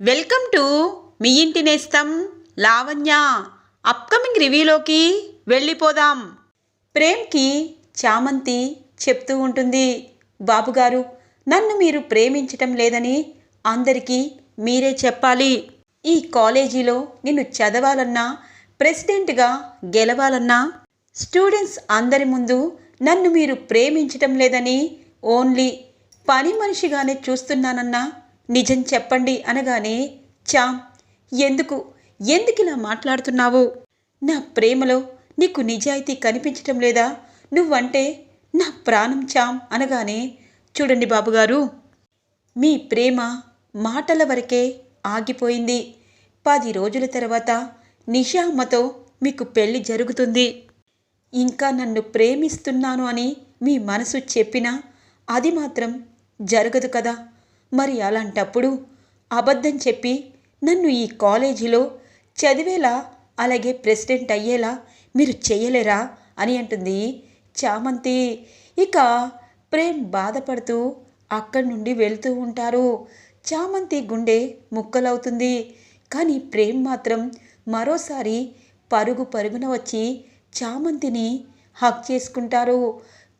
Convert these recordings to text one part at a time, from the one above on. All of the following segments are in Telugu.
వెల్కమ్ టు మీ ఇంటి నేస్తం లావణ్య. అప్కమింగ్ రివ్యూలోకి వెళ్ళిపోదాం. ప్రేమ్కి చామంతి చెప్తూ ఉంటుంది. బాబుగారు నన్ను మీరు ప్రేమించటం లేదని అందరికీ మీరే చెప్పాలి. ఈ కాలేజీలో నిన్ను చదవాలన్నా ప్రెసిడెంట్గా గెలవాలన్నా స్టూడెంట్స్ అందరి ముందు నన్ను మీరు ప్రేమించటం లేదని ఓన్లీ పని మనిషిగానే చూస్తున్నానన్నా నిజం చెప్పండి అనగానే చామ్ ఎందుకు? ఎందుకు ఇలా మాట్లాడుతున్నావు? నా ప్రేమలో నీకు నిజాయితీ కనిపించటం లేదా? నువ్వంటే నా ప్రాణం చామ్ అనగానే చూడండి బాబుగారు. మీ ప్రేమ మాటల వరకే ఆగిపోయింది. పది రోజుల తర్వాత నిషామ్మతో మీకు పెళ్ళి జరుగుతుంది. ఇంకా నన్ను ప్రేమిస్తున్నాను అని మీ మనసు చెప్పినా అది మాత్రం జరగదు కదా. మరి అలాంటప్పుడు అబద్ధం చెప్పి నన్ను ఈ కాలేజీలో చదివేలా అలాగే ప్రెసిడెంట్ అయ్యేలా మీరు చెయ్యలేరా అని అంటుంది చామంతి. ఇక ప్రేమ్ బాధపడుతూ అక్కడి నుండి వెళ్తూ ఉంటారు. చామంతి గుండె ముక్కలవుతుంది. కానీ ప్రేమ్ మాత్రం మరోసారి పరుగు పరుగున వచ్చి చామంతిని హక్ చేసుకుంటారు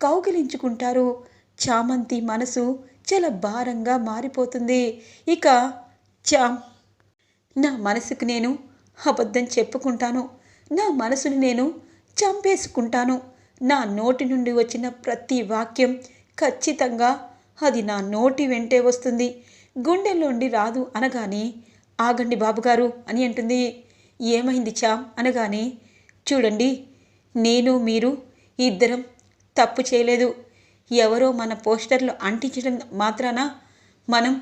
కౌగిలించుకుంటారు. చామంతి మనసు చాలా భారంగా మారిపోతుంది. ఇక చామ్ నా మనసుకు నేను అబద్ధం చెప్పుకుంటాను. నా మనసుని నేను చంపేసుకుంటాను. నా నోటి నుండి వచ్చిన ప్రతి వాక్యం ఖచ్చితంగా అది నా నోటి వెంటే వస్తుంది. గుండెల్లోండి రాదు అనగానే ఆగండి బాబుగారు అని అంటుంది. ఏమైంది చామ్ అనగానే చూడండి నేను మీరు ఇద్దరం తప్పు చేయలేదు. ఎవరో మన పోస్టర్లు అంటించడం మాత్రాన మనం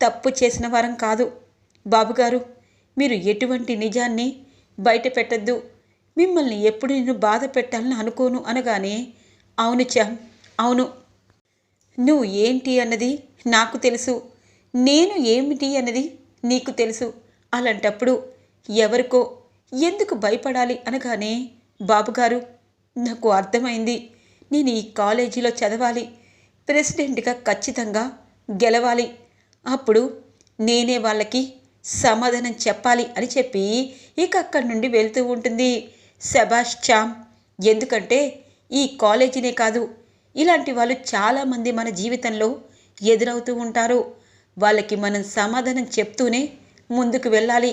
తప్పు చేసిన వారం కాదు. బాబుగారు మీరు ఎటువంటి నిజాన్ని బయట పెట్టద్దు. మిమ్మల్ని ఎప్పుడు నేను బాధ పెట్టాలని అనుకోను అనగానే అవును చామ్ అవును. నువ్వు ఏంటి అన్నది నాకు తెలుసు. నేను ఏమిటి అన్నది నీకు తెలుసు. అలాంటప్పుడు ఎవరికో ఎందుకు భయపడాలి అనగానే బాబుగారు నాకు అర్థమైంది. నేను ఈ కాలేజీలో చదవాలి. ప్రెసిడెంట్గా ఖచ్చితంగా గెలవాలి. అప్పుడు నేనే వాళ్ళకి సమాధానం చెప్పాలి అని చెప్పి ఇక అక్కడి నుండి వెళ్తూ ఉంటుంది. శబాష్ చామ్ ఎందుకంటే ఈ కాలేజీనే కాదు ఇలాంటి వాళ్ళు చాలామంది మన జీవితంలో ఎదురవుతూ ఉంటారు. వాళ్ళకి మనం సమాధానం చెప్తూనే ముందుకు వెళ్ళాలి.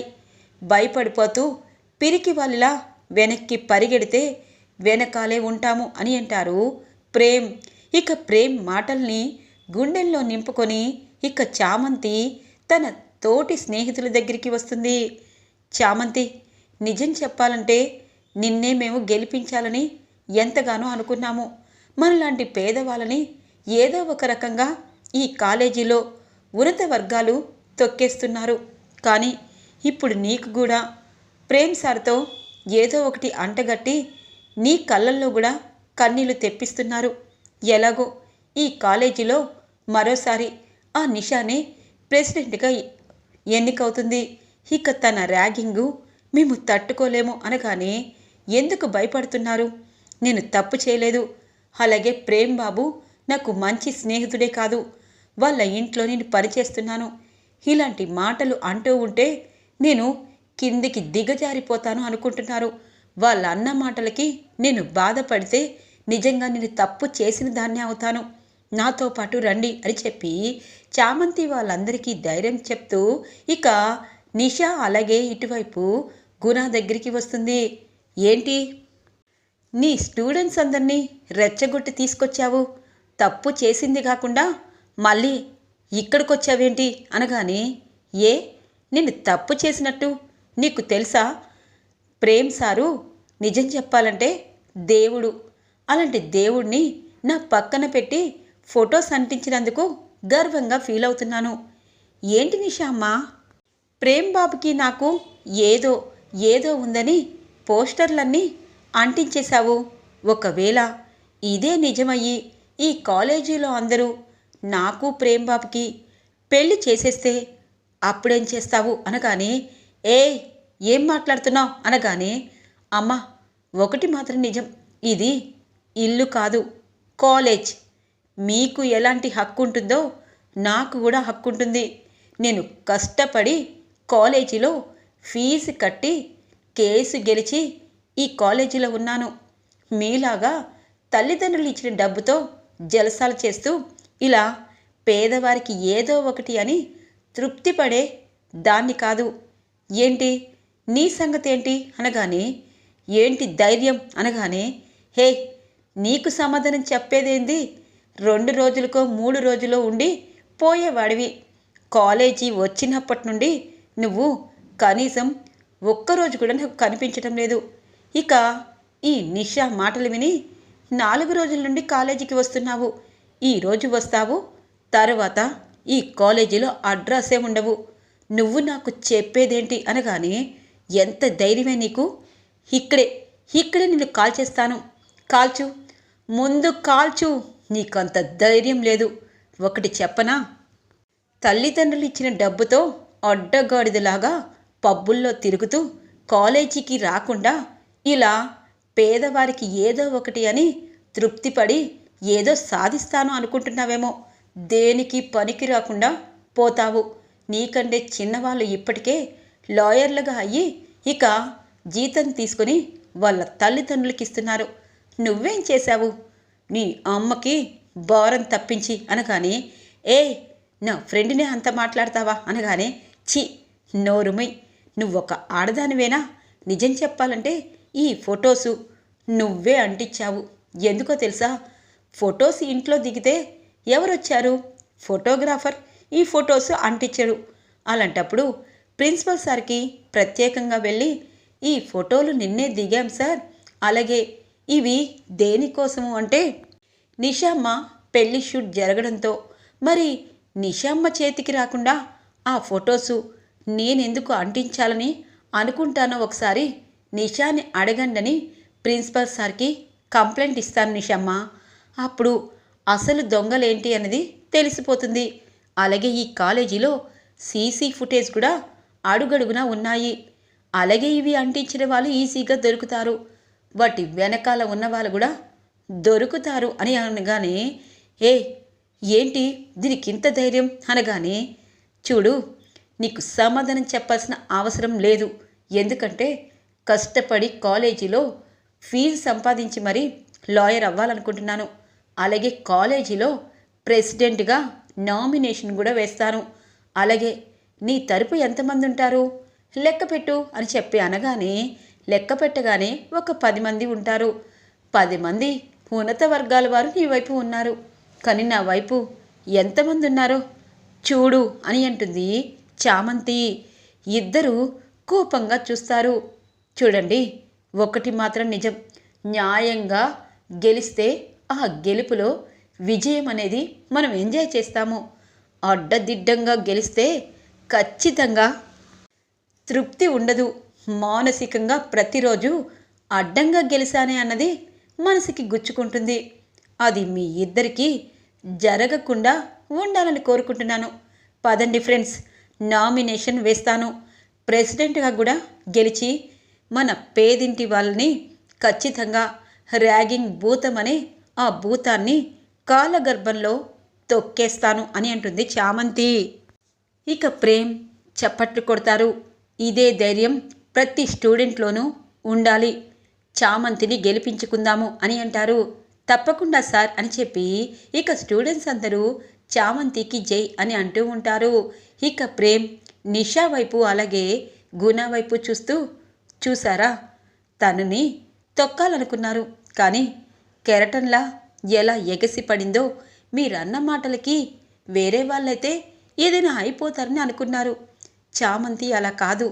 భయపడిపోతూ పిరికి వాళ్ళలా వెనక్కి పరిగెడితే వెనకాలే ఉంటాము అని అంటారు. ప్రేమ్. ఇక ప్రేమ్ మాటల్ని గుండెల్లో నింపుకొని ఇక చామంతి తన తోటి స్నేహితుల దగ్గరికి వస్తుంది. చామంతి నిజం చెప్పాలంటే నిన్నే మేము గెలిపించాలని ఎంతగానో అనుకున్నాము. మనలాంటి పేదవాళ్ళని ఏదో ఒక రకంగా ఈ కాలేజీలో ఉన్నత వర్గాలు తొక్కేస్తున్నారు. కానీ ఇప్పుడు నీకు కూడా ప్రేమ్ సార్తో ఏదో ఒకటి అంటగట్టి నీ కళ్ళల్లో కూడా కన్నీళ్ళు తెప్పిస్తున్నారు. ఎలాగో ఈ కాలేజీలో మరోసారి ఆ నిషానే ప్రెసిడెంట్గా ఎన్నికవుతుంది. ఇక తన ర్యాగింగు మేము తట్టుకోలేము అనగానే ఎందుకు భయపడుతున్నారు? నేను తప్పు చేయలేదు. అలాగే ప్రేమ్ బాబు నాకు మంచి స్నేహితుడే కాదు. వాళ్ళ ఇంట్లో నేను పనిచేస్తున్నాను. ఇలాంటి మాటలు అంటూ ఉంటే నేను కిందికి దిగజారిపోతాను అనుకుంటున్నారు. వాళ్ళ అన్న మాటలకి నేను బాధపడితే నిజంగా నేను తప్పు చేసిన దాన్నే అవుతాను. నాతో పాటు రండి అని చెప్పి చామంతి వాళ్ళందరికీ ధైర్యం చెప్తూ ఇక నిషా అలాగే ఇటువైపు గుణ దగ్గరికి వస్తుంది. ఏంటి? నీ స్టూడెంట్స్ అందరినీ రెచ్చగొట్టి తీసుకొచ్చావు. తప్పు చేసింది కాకుండా మళ్ళీ ఇక్కడికొచ్చావేంటి అనగానే ఏ? నేను తప్పు చేసినట్టు నీకు తెలుసా? ప్రేమ్ సారు నిజం చెప్పాలంటే దేవుడు. అలాంటి దేవుడిని నా పక్కన పెట్టి ఫొటోస్ అంటించినందుకు గర్వంగా ఫీల్ అవుతున్నాను. ఏంటి నిషామ్మ ప్రేమ్ బాబుకి నాకు ఏదో ఏదో ఉందని పోస్టర్లన్నీ అంటించేశావు. ఒకవేళ ఇదే నిజమయ్యి ఈ కాలేజీలో అందరూ నాకు ప్రేమ్ బాబుకి పెళ్ళి చేసేస్తే అప్పుడేం చేస్తావు? అనగానే ఏ ఏం మాట్లాడుతున్నావు? అనగానే అమ్మ ఒకటి మాత్రం నిజం. ఇది ఇల్లు కాదు కాలేజ్. మీకు ఎలాంటి హక్కు ఉంటుందో నాకు కూడా హక్కు ఉంటుంది నేను కష్టపడి కాలేజీలో ఫీజు కట్టి కేసు గెలిచి ఈ కాలేజీలో ఉన్నాను. మీలాగా తల్లిదండ్రులు ఇచ్చిన డబ్బుతో జలసాలు చేస్తూ ఇలా పేదవారికి ఏదో ఒకటి అని తృప్తిపడే దాన్ని కాదు. ఏంటి? నీ సంగతేంటి? అనగానే ఏంటి ధైర్యం? అనగానే హే నీకు సమాధానం చెప్పేదేంది? రెండు రోజులకో మూడు రోజులో ఉండి పోయేవాడివి. కాలేజీ వచ్చినప్పటి నుండి నువ్వు కనీసం ఒక్కరోజు కూడా నాకు కనిపించడం లేదు. ఇక ఈ నిషా మాటలు విని నాలుగు రోజుల నుండి కాలేజీకి వస్తున్నావు. ఈరోజు వస్తావు తర్వాత ఈ కాలేజీలో అడ్రస్సే ఉండవు నువ్వు నాకు చెప్పేదేంటి? అనగానే ఎంత ధైర్యమే నీకు? ఇక్కడే ఇక్కడే నిన్ను కాల్ చేస్తాను కాల్చు. ముందు కాల్చు. నీకంత ధైర్యం లేదు. ఒకటి చెప్పనా? తల్లిదండ్రులు ఇచ్చిన డబ్బుతో అడ్డగాడిదలాగా పబ్బుల్లో తిరుగుతూ కాలేజీకి రాకుండా ఇలా పేదవారికి ఏదో ఒకటి అని తృప్తిపడి ఏదో సాధిస్తాను అనుకుంటున్నావేమో. దేనికి పనికి రాకుండా పోతావు. నీకంటే చిన్నవాళ్ళు ఇప్పటికే లాయర్లుగా అయ్యి ఇక జీతం తీసుకుని వాళ్ళ తల్లిదండ్రులకి ఇస్తున్నారు నువ్వేం చేశావు? నీ అమ్మకి భారం తప్పించి అనగానే ఏ నా ఫ్రెండ్నే అంత మాట్లాడతావా? అనగానే చి నోరుమై నువ్వొక ఆడదానివేనా? నిజం చెప్పాలంటే ఈ ఫొటోసు నువ్వే అంటించావు. ఎందుకో తెలుసా? ఫొటోస్ ఇంట్లో దిగితే ఎవరొచ్చారు? ఫోటోగ్రాఫర్ ఈ ఫొటోస్ అంటించాడు. అలాంటప్పుడు ప్రిన్సిపల్ సార్కి ప్రత్యేకంగా వెళ్ళి ఈ ఫోటోలు నిన్నే దిగాం సార్. అలాగే ఇవి దేనికోసము అంటే నిషామ్మ పెళ్ళి షూట్ జరగడంతో. మరి నిషామ్మ చేతికి రాకుండా ఆ ఫొటోసు నేనెందుకు అంటించాలని అనుకుంటానో ఒకసారి నిషాని అడగండని ప్రిన్సిపల్ సార్కి కంప్లైంట్ ఇస్తాను నిషామ్మ. అప్పుడు అసలు దొంగలేంటి అన్నది తెలిసిపోతుంది. అలాగే ఈ కాలేజీలో సీసీ ఫుటేజ్ కూడా అడుగడుగునా ఉన్నాయి. అలాగే ఇవి అంటించిన వాళ్ళు ఈజీగా దొరుకుతారు. వాటి వెనకాల ఉన్న వాళ్ళు కూడా దొరుకుతారు అని అనగానే ఏ ఏంటి? దీనికి ఇంత ధైర్యం? అనగానే చూడు నీకు సమాధానం చెప్పాల్సిన అవసరం లేదు. ఎందుకంటే కష్టపడి కాలేజీలో ఫీజు సంపాదించి మరీ లాయర్ అవ్వాలనుకుంటున్నాను. అలాగే కాలేజీలో ప్రెసిడెంట్గా నామినేషన్ కూడా వేస్తాను. అలాగే నీ తరపు ఎంతమంది ఉంటారు లెక్కపెట్టు అని చెప్పి అనగానే లెక్క పెట్టగానే ఒక పది మంది ఉంటారు. పది మంది ఉన్నత వర్గాల వారు నీ వైపు ఉన్నారు. కానీ నా వైపు ఎంతమంది ఉన్నారో చూడు అని అంటుంది చామంతి. ఇద్దరు కోపంగా చూస్తారు. చూడండి ఒకటి మాత్రం నిజం. న్యాయంగా గెలిస్తే ఆ గెలుపులో విజయం అనేది మనం ఎంజాయ్ చేస్తాము. అడ్డదిడ్డంగా గెలిస్తే ఖచ్చితంగా తృప్తి ఉండదు. మానసికంగా ప్రతిరోజు అడ్డంగా గెలిచానే అన్నది మనసుకి గుచ్చుకుంటుంది. అది మీ ఇద్దరికీ జరగకుండా ఉండాలని కోరుకుంటున్నాను. పదండి ఫ్రెండ్స్ నామినేషన్ వేస్తాను. ప్రెసిడెంట్గా కూడా గెలిచి మన పేదింటి వాళ్ళని ఖచ్చితంగా ర్యాగింగ్ భూతమనే ఆ భూతాన్ని కాలగర్భంలో తొక్కేస్తాను అని అంటుంది చామంతి. ఇక ప్రేమ్ చప్పట్లు కొడతారు. ఇదే ధైర్యం ప్రతి స్టూడెంట్లోనూ ఉండాలి. చామంతిని గెలిపించుకుందాము అని అంటారు. తప్పకుండా సార్ అని చెప్పి ఇక స్టూడెంట్స్ అందరూ చామంతికి జై అని అంటూ ఉంటారు. ఇక ప్రేమ్ నిషా వైపు అలాగే గుణ వైపు చూస్తూ చూసారా? తనని తొక్కాలనుకున్నారు. కానీ కెరటంలా ఎలా ఎగసి పడిందో మీరన్న మాటలకి వేరే వాళ్ళైతే ఏదైనా అయిపోతారని అనుకున్నారు. చామంతి అలా కాదు.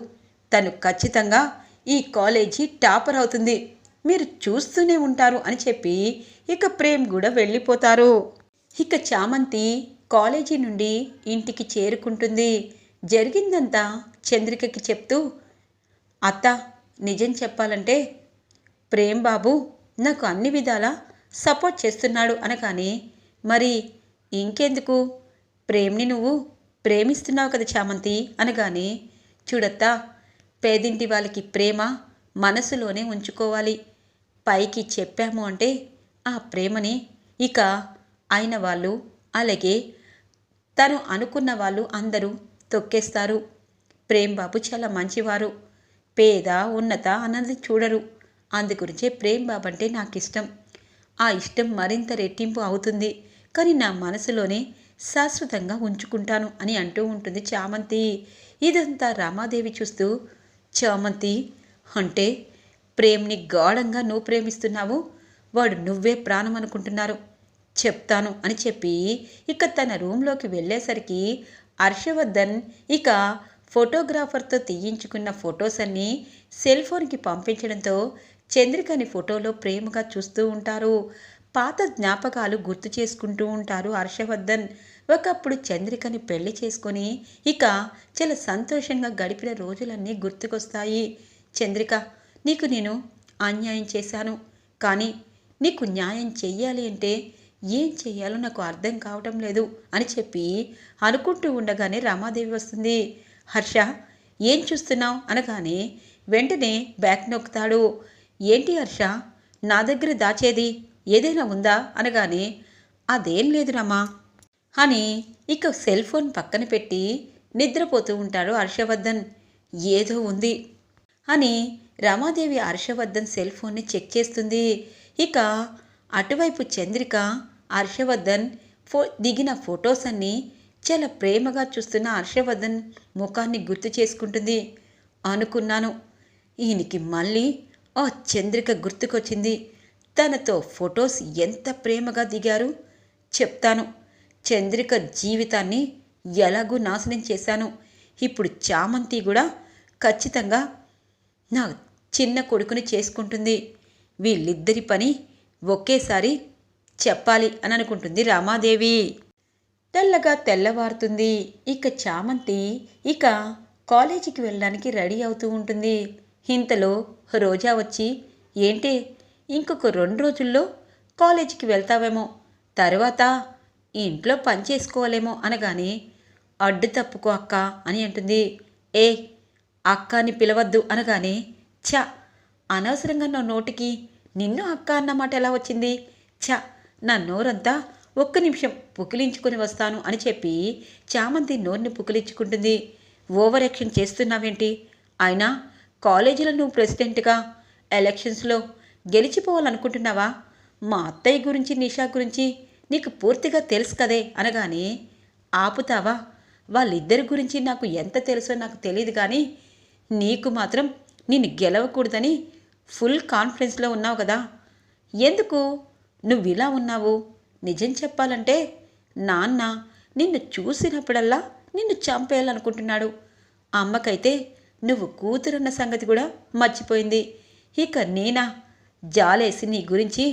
తను ఖచ్చితంగా ఈ కాలేజీ టాపర్ అవుతుంది. మీరు చూస్తూనే ఉంటారు అని చెప్పి ఇక ప్రేమ్ కూడా వెళ్ళిపోతారు. ఇక చామంతి కాలేజీ నుండి ఇంటికి చేరుకుంటుంది. జరిగిందంతా చంద్రికకి చెప్తూ అత్త నిజం చెప్పాలంటే ప్రేమ్ బాబు నాకు అన్ని విధాలా సపోర్ట్ చేస్తున్నాడు అనగానే మరి ఇంకెందుకు? ప్రేమ్ని నువ్వు ప్రేమిస్తున్నావు కదా చామంతి అనగానే చూడత్తా పేదింటి వాళ్ళకి ప్రేమ మనసులోనే ఉంచుకోవాలి. పైకి చెప్పాము అంటే ఆ ప్రేమని. ఇక అయిన వాళ్ళు అలాగే తను అనుకున్న వాళ్ళు అందరూ తొక్కేస్తారు. ప్రేమ్ బాబు చాలా మంచివారు. పేద ఉన్నత అన్నది చూడరు. అందుగురించే ప్రేమ్ బాబు అంటే నాకు ఇష్టం ఆ ఇష్టం మరింత రెట్టింపు అవుతుంది. కానీ నా మనసులోనే శాశ్వతంగా ఉంచుకుంటాను అని అంటూ ఉంటుంది చామంతి. ఇదంతా రామాదేవి చూస్తూ చామంతి అంటే ప్రేమ్ని గాఢంగా నువ్వు ప్రేమిస్తున్నావు వాడు నువ్వే ప్రాణం అనుకుంటున్నారు చెప్తాను అని చెప్పి ఇక తన రూమ్లోకి వెళ్ళేసరికి హర్షవర్ధన్ ఇక ఫోటోగ్రాఫర్తో తీయించుకున్న ఫొటోస్ అన్నీ సెల్ ఫోన్కి పంపించడంతో చంద్రికని ఫోటోలో ప్రేమగా చూస్తూ ఉంటారు. పాత జ్ఞాపకాలు గుర్తు చేసుకుంటూ ఉంటారు హర్షవర్ధన్. ఒకప్పుడు చంద్రికని పెళ్ళి చేసుకొని ఇక చాలా సంతోషంగా గడిపిన రోజులన్నీ గుర్తుకొస్తాయి. చంద్రిక నీకు నేను అన్యాయం చేశాను. కానీ నీకు న్యాయం చెయ్యాలి అంటే ఏం చెయ్యాలో నాకు అర్థం కావటం లేదు అని చెప్పి అనుకుంటూ ఉండగానే రామాదేవి వస్తుంది. హర్ష ఏం చూస్తున్నావు? అనగానే వెంటనే బ్యాక్ నొక్కుతాడు. ఏంటి హర్ష? నా దగ్గర దాచేది? ఏదైనా ఉందా? అనగానే అదేం లేదు రమా. అని ఇక సెల్ ఫోన్ పక్కన పెట్టి నిద్రపోతూ ఉంటాడు హర్షవర్ధన్. ఏదో ఉంది అని రమాదేవి హర్షవర్ధన్ సెల్ ఫోన్ని చెక్ చేస్తుంది. ఇక అటువైపు చంద్రిక హర్షవర్ధన్ ఫో దిగిన ఫొటోస్ అన్నీ చాలా ప్రేమగా చూస్తున్న హర్షవర్ధన్ ముఖాన్ని గుర్తు చేసుకుంటుంది. అనుకున్నాను. ఈయనకి మళ్ళీ ఆ చంద్రిక గుర్తుకొచ్చింది. తనతో ఫొటోస్ ఎంత ప్రేమగా దిగారు? చెప్తాను. చంద్రిక జీవితాన్ని ఎలాగూ నాశనం చేశాను. ఇప్పుడు చామంతి కూడా ఖచ్చితంగా నా చిన్న కొడుకుని చేసుకుంటుంది. వీళ్ళిద్దరి పని ఒకేసారి చెప్పాలి అని అనుకుంటుంది రామాదేవి. తెల్లగా తెల్లవారుతుంది. ఇక చామంతి ఇక కాలేజీకి వెళ్ళడానికి రెడీ అవుతూ ఉంటుంది. ఇంతలో రోజా వచ్చి ఏంటి ఇంకొక రెండు రోజుల్లో కాలేజీకి వెళ్తావేమో తర్వాత ఇంట్లో పని చేసుకోవాలేమో అనగానే అడ్డు తప్పుకో అక్క అని అంటుంది. ఏ అక్క అని పిలవద్దు అనగానే ఛ అనవసరంగా నా నోటికి నిన్ను అక్క అన్నమాట ఎలా వచ్చింది? ఛ నా నోరంతా ఒక్క నిమిషం పుకిలించుకొని వస్తాను అని చెప్పి చామంతి నోరుని పుకిలించుకుంటుంది. Over action చేస్తున్నావేంటి? అయినా కాలేజీలో నువ్వు ప్రెసిడెంట్గా ఎలక్షన్స్లో గెలిచిపోవాలనుకుంటున్నావా? మా అత్తయ్య గురించి నిషా గురించి నీకు పూర్తిగా తెలుసు కదే అనగానే ఆపుతావా? వాళ్ళిద్దరి గురించి నాకు ఎంత తెలుసో నాకు తెలియదు కానీ నీకు మాత్రం నిన్ను గెలవకూడదని ఫుల్ కాన్ఫిడెన్స్లో ఉన్నావు కదా. ఎందుకు? నువ్వు ఇలా ఉన్నావు. నిజం చెప్పాలంటే నాన్న నిన్ను చూసినప్పుడల్లా నిన్ను చంపేయాలనుకుంటున్నాడు. అమ్మకైతే నువ్వు కూతురున్న సంగతి కూడా మర్చిపోయింది. ఇక నేనా? జాలేసి నీ గురించి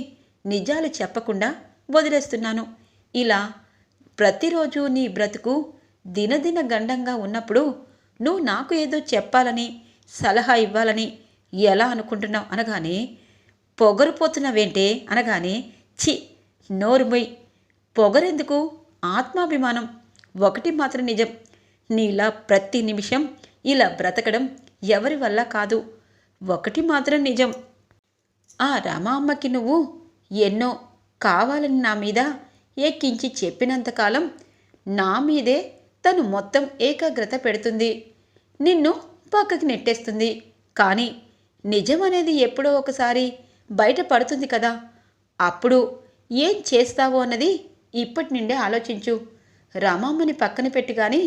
నిజాలు చెప్పకుండా వదిలేస్తున్నాను. ఇలా ప్రతిరోజు నీ బ్రతుకు దినదిన గండంగా ఉన్నప్పుడు నువ్వు నాకు ఏదో చెప్పాలని సలహా ఇవ్వాలని ఎలా అనుకుంటున్నావు అనగానే పొగరుపోతున్నావేంటే అనగానే చి నోరుమొయ్ పొగరెందుకు? ఆత్మాభిమానం ఒకటి మాత్రం నిజం. నీలా ప్రతి నిమిషం ఇలా బ్రతకడం ఎవరి వల్ల కాదు. ఒకటి మాత్రం నిజం. ఆ రామమ్మకి నువ్వు ఎన్నో కావాలని నా మీద ఎక్కించి చెప్పినంతకాలం నా మీదే తను మొత్తం ఏకాగ్రత పెడుతుంది. నిన్ను పక్కకి నెట్టేస్తుంది. కానీ నిజం అనేది ఎప్పుడో ఒకసారి బయట పడుతుంది కదా. అప్పుడు ఏం చేస్తావో అన్నది ఇప్పటి నుండే ఆలోచించు. రామమ్మని పక్కన పెట్టి కానీ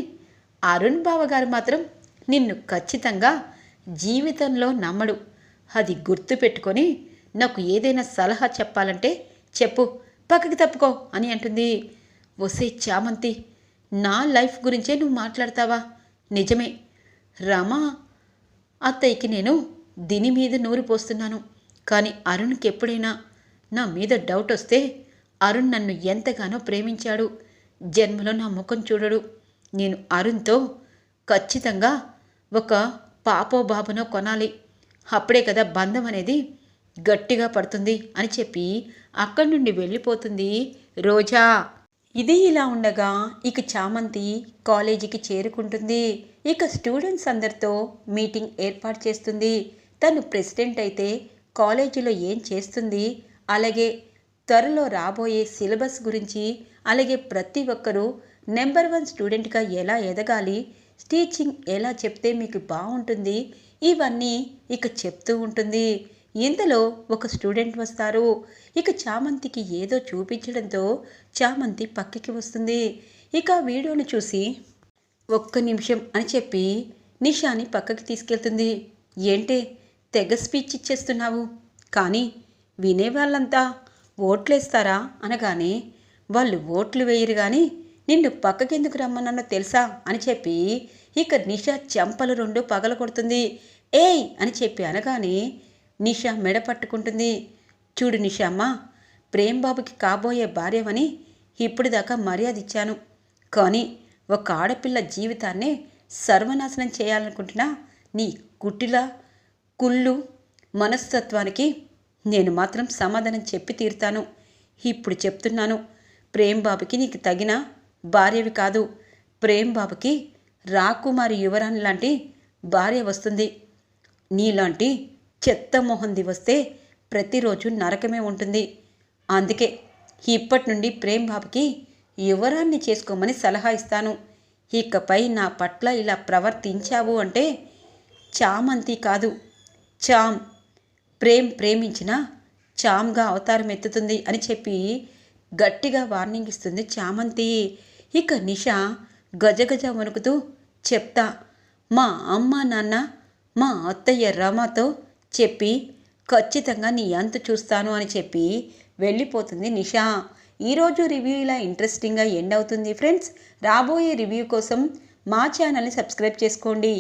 అరుణ్ బావగారు మాత్రం నిన్ను ఖచ్చితంగా జీవితంలో నమ్మడు. అది గుర్తుపెట్టుకొని నాకు ఏదైనా సలహా చెప్పాలంటే చెప్పు పక్కకి తప్పుకో అని అంటుంది. వసే చామంతి నా లైఫ్ గురించే నువ్వు మాట్లాడతావా? నిజమే. రమా అత్తయ్యకి నేను దీని మీద నూరు పోస్తున్నాను. కానీ అరుణ్కి ఎప్పుడైనా నా మీద డౌట్ వస్తే అరుణ్ నన్ను ఎంతగానో ప్రేమించాడు. జన్మలో నా ముఖం చూడడు. నేను అరుణ్తో ఖచ్చితంగా ఒక పాపో బాబునో కొనాలి. అప్పుడే కదా బంధం అనేది గట్టిగా పడుతుంది అని చెప్పి అక్కడి నుండి వెళ్ళిపోతుంది రోజా. ఇది ఇలా ఉండగా ఇక చామంతి కాలేజీకి చేరుకుంటుంది. ఇక స్టూడెంట్స్ అందరితో మీటింగ్ ఏర్పాటు చేస్తుంది. తను ప్రెసిడెంట్ అయితే కాలేజీలో ఏం చేస్తుంది? అలాగే త్వరలో రాబోయే సిలబస్ గురించి అలాగే ప్రతి ఒక్కరూ నెంబర్ వన్ స్టూడెంట్గా ఎలా ఎదగాలి? టీచింగ్ ఎలా చెప్తే మీకు బాగుంటుంది? ఇవన్నీ ఇక చెప్తూ ఉంటుంది. ఇంతలో ఒక స్టూడెంట్ వస్తారు. ఇక చామంతికి ఏదో చూపించడంతో చామంతి పక్కకి వస్తుంది. ఇక వీడియోను వీడియోని చూసి ఒక్క నిమిషం అని చెప్పి నిషాని పక్కకి తీసుకెళ్తుంది. ఏంటే తెగ స్పీచ్ ఇచ్చేస్తున్నావు? కానీ వినేవాళ్ళంతా ఓట్లేస్తారా? అనగానే వాళ్ళు ఓట్లు వేయరు కానీ నిన్ను పక్కకెందుకు రమ్మన్నానో తెలుసా? అని చెప్పి ఇక నిషా చెంపలు రెండు పగల కొడుతుంది ఏయ్! అని చెప్పి అనగానే నిషా మెడ పట్టుకుంటుంది. చూడు నిషామ్మ ప్రేమ్బాబుకి కాబోయే భార్యవని ఇప్పటిదాకా మర్యాద ఇచ్చాను కానీ ఒక ఆడపిల్ల జీవితాన్నే సర్వనాశనం చేయాలనుకుంటున్నా నీ కుట్టిలా కుళ్ళు మనస్తత్వానికి నేను మాత్రం సమాధానం చెప్పి తీరుతాను. ఇప్పుడు చెప్తున్నాను ప్రేమ్ బాబుకి నీకు తగిన భార్యవి కాదు. ప్రేమ్ బాబుకి రాకుమారి యువరాణి లాంటి భార్య వస్తుంది. నీలాంటి చెత్త మొహంది వస్తే ప్రతిరోజు నరకమే ఉంటుంది. అందుకే ఇప్పటి నుండి ప్రేమ్ బాబుకి యువరాన్ని చేసుకోమని సలహా ఇస్తాను. ఇకపై నా పట్ల ఇలా ప్రవర్తించావు అంటే చామంతి కాదు. చామ్. ప్రేమ్ ప్రేమించిన చామ్గా అవతారం ఎత్తుతుంది అని చెప్పి గట్టిగా వార్నింగ్ ఇస్తుంది చామంతి. ఇక నిషా గజగజ వణుకుతూ చెప్తా మా అమ్మ నాన్న మా అత్తయ్య రమతో చెప్పి ఖచ్చితంగా నీ అంత చూస్తాను అని చెప్పి వెళ్ళిపోతుంది నిషా. ఈరోజు రివ్యూ ఇలా ఇంట్రెస్టింగ్గా ఎండ్ అవుతుంది ఫ్రెండ్స్. రాబోయే రివ్యూ కోసం మా ఛానల్ని సబ్స్క్రైబ్ చేసుకోండి.